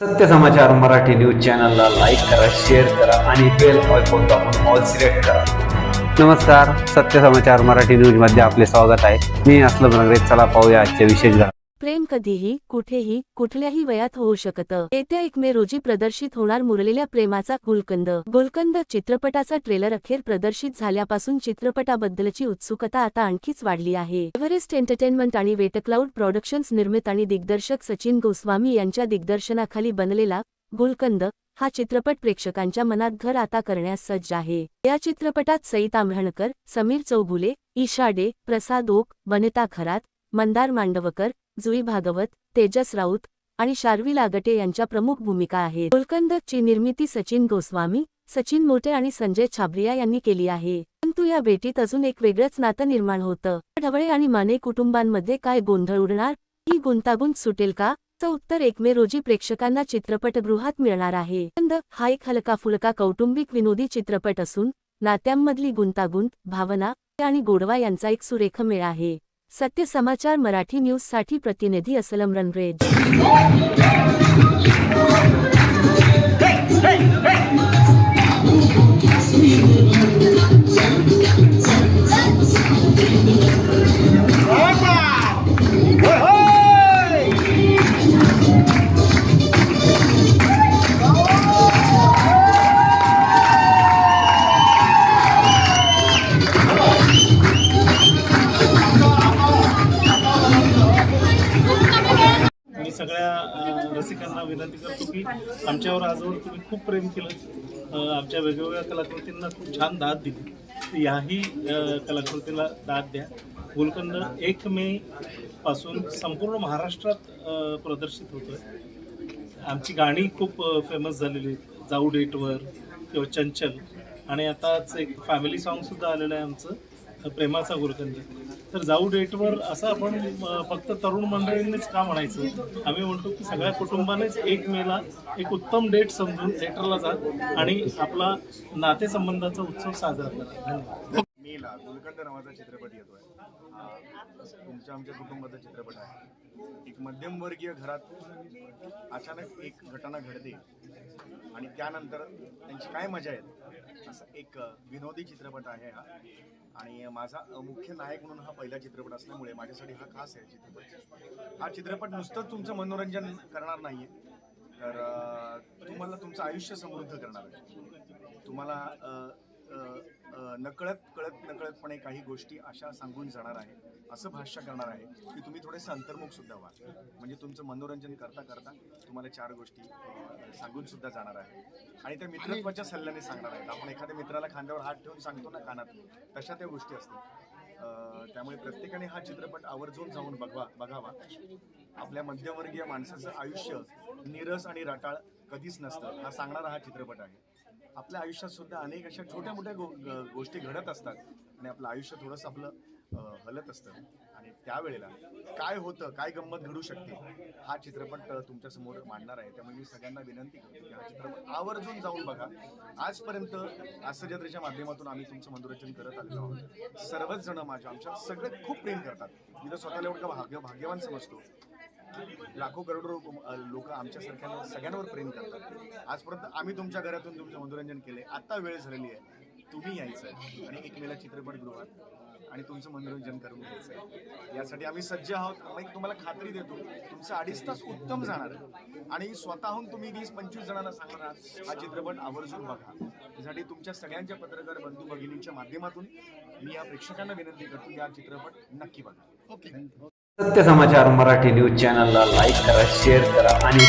सत्य समाचार मराठी न्यूज चॅनलला लाईक करा शेअर करा आणि बेल आयकॉन दाबून ऑल सिलेक्ट करा. नमस्कार सत्य समाचार मराठी न्यूजमध्ये आपले स्वागत आहे. मी असलम नगरे चला पाहूया आजच्या विशेष घटना प्रेम कधीही कुठेही कुठल्याही वयात होऊ शकतं. येत्या एक मे रोजी प्रदर्शित होणार मुरलेल्या प्रेमाचा गुलकंद. गुलकंद चित्रपटाचा ट्रेलर अखेर प्रदर्शित झाल्यापासून चित्रपटाबद्दलची उत्सुकता आता आणखीच वाढली आहे. एव्हरेस्ट एंटरटेनमेंट आणि वेटक्लाउड प्रोडक्शन्स निर्मित आणि दिग्दर्शक सचिन गोस्वामी यांच्या दिग्दर्शनाखाली बनलेला गुलकंद हा चित्रपट प्रेक्षकांच्या मनात घर आता करण्यास सज्ज आहे. या चित्रपटात सई ताम्हणकर समीर चौगुले ईशा डे प्रसाद ओक वनिता खरात मंदार मांडवकर जुई भागवत तेजस राऊत आणि शार्वी लागटे यांच्या प्रमुख भूमिका आहेत. गुलकंद ची निर्मिती सचिन गोस्वामी सचिन मोटे आणि संजय छाबरिया यांनी केली आहे. परंतु या भेटीत अजून एक वेगळंच नातं निर्माण होतं. ढवळे आणि माने कुटुंबांमध्ये काय गोंधळ उडणार? ही गुंतागुंत सुटेल का? चं उत्तर एक मे रोजी प्रेक्षकांना चित्रपटगृहात मिळणार आहे. गुलकंद हा एक हलका फुलका कौटुंबिक विनोदी चित्रपट असून नात्यांमधली गुंतागुंत भावना आणि गोडवा यांचा एक सुरेख मेळ आहे. सत्य समाचार मराठी न्यूजसाठी प्रतिनिधी असलम रणरेज. Hey, hey, रसिकांना विनंती करतो की आमच्यावर आजवर तुम्ही खूप प्रेम केलं. आमच्या वेगवेगळ्या कलाकृतींना खूप छान दाद दिली. याही कलाकृतीला दाद द्या. गुलकंद एक मे पासून संपूर्ण महाराष्ट्रात प्रदर्शित होतोय. आमची गाणी खूप फेमस झालेली आहेत. जाऊ डेटवर किंवा चंचल. आणि आताच एक फॅमिली सॉन्गसुद्धा आलेलं आहे आमचं. प्रेमाचा गुलकंद तर जाऊ डेटवर असं आपण फक्त तरुण मंडळींनीच का म्हणायचं? आम्ही म्हणतो की सगळ्या कुटुंबानेच एक मेला एक उत्तम डेट समजून थिएटरला जा आणि आपला नातेसंबंधाचा उत्सव साजरा करा. धन्यवाद. मेला गुलकंद नावाचा चित्रपट येतोय. तुमच्या आमच्या कुटुंबाचा चित्रपट आहे. एक मध्यमवर्गीय घरात अचानक एक घटना घडते आणि त्यानंतर त्यांची काय मजा येते? असा एक विनोदी चित्रपट आहे हा. आणि माझा मुख्य नायक म्हणून हा पहिला चित्रपट असल्यामुळे माझ्यासाठी हा खास आहे चित्रपट. हा चित्रपट नुसतंच तुमचं मनोरंजन करणार नाहीये तर तुम्हाला तुमचं आयुष्य समृद्ध करणार आहे. तुम्हाला नकळत कळत नकळतपणे काही गोष्टी अशा सांगून जाणार आहे. असं भाष्य करणार आहे की तुम्ही थोडेसे अंतर्मुख सुद्धा व्हा. म्हणजे तुमचं मनोरंजन करता करता तुम्हाला चार गोष्टी सांगून सुद्धा जाणार आहे. आणि त्या मित्रत्वाच्या सल्ल्याने सांगणार आहेत. आपण एखाद्या मित्राला खांद्यावर हात ठेवून सांगतो ना कानात तशा त्या गोष्टी असतील. अ, त्यामुळे प्रत्येकाने हा चित्रपट आवर्जून जाऊन बघवा बघावा. आपल्या मध्यमवर्गीय माणसाचं आयुष्य निरस आणि रटाळ कधीच नसतं. हा सांगणारा हा चित्रपट आहे. आपल्या आयुष्यात सुद्धा अनेक अशा छोट्या मोठ्या गोष्टी घडत असतात. आणि आपलं आयुष्य थोडंसं आपलं हलत असतं. आणि त्यावेळेला काय होतं काय गंमत घडू शकते हा चित्रपट अ, तुमच्यासमोर मांडणार आहे. त्यामुळे मी सगळ्यांना विनंती करतो की हा चित्रपट आवर्जून जाऊन बघा. आजपर्यंत आस्य माध्यमातून आम्ही तुमचं मनोरंजन करत आलेलो आहोत. सर्वच जण माझ्या आमच्या सगळे खूप प्रेम करतात. मी तर स्वतःला एवढं भाग्य भाग्यवान समजतो. लाखो करोडो लोक आमच्यासारख्या सगळ्यांवर प्रेम करतात. आजपर्यंत आम्ही तुमच्या घरातून तुमचं मनोरंजन केले आता वेळ झालेली आहे. तुम्ही यायचं आहे आणि एक मेला चित्रपटगृहात आणि तुमचं मनोरंजन करून घ्यायचं आहे यासाठी आम्ही सज्ज आहोत. आम्ही तुम्हाला खात्री देतो तुमचं अडीच तास उत्तम जाणार आणि स्वतःहून तुम्ही वीस पंचवीस जणांना सांगणार आहात हा चित्रपट आवर्जून बघा. त्यासाठी तुमच्या सगळ्यांच्या पत्रकार बंधू भगिनींच्या माध्यमातून मी या प्रेक्षकांना विनंती करतो की हा चित्रपट नक्की बघा. ओके सत्य समाचार मराठी न्यूज चॅनलला लाईक करा शेअर करा आणि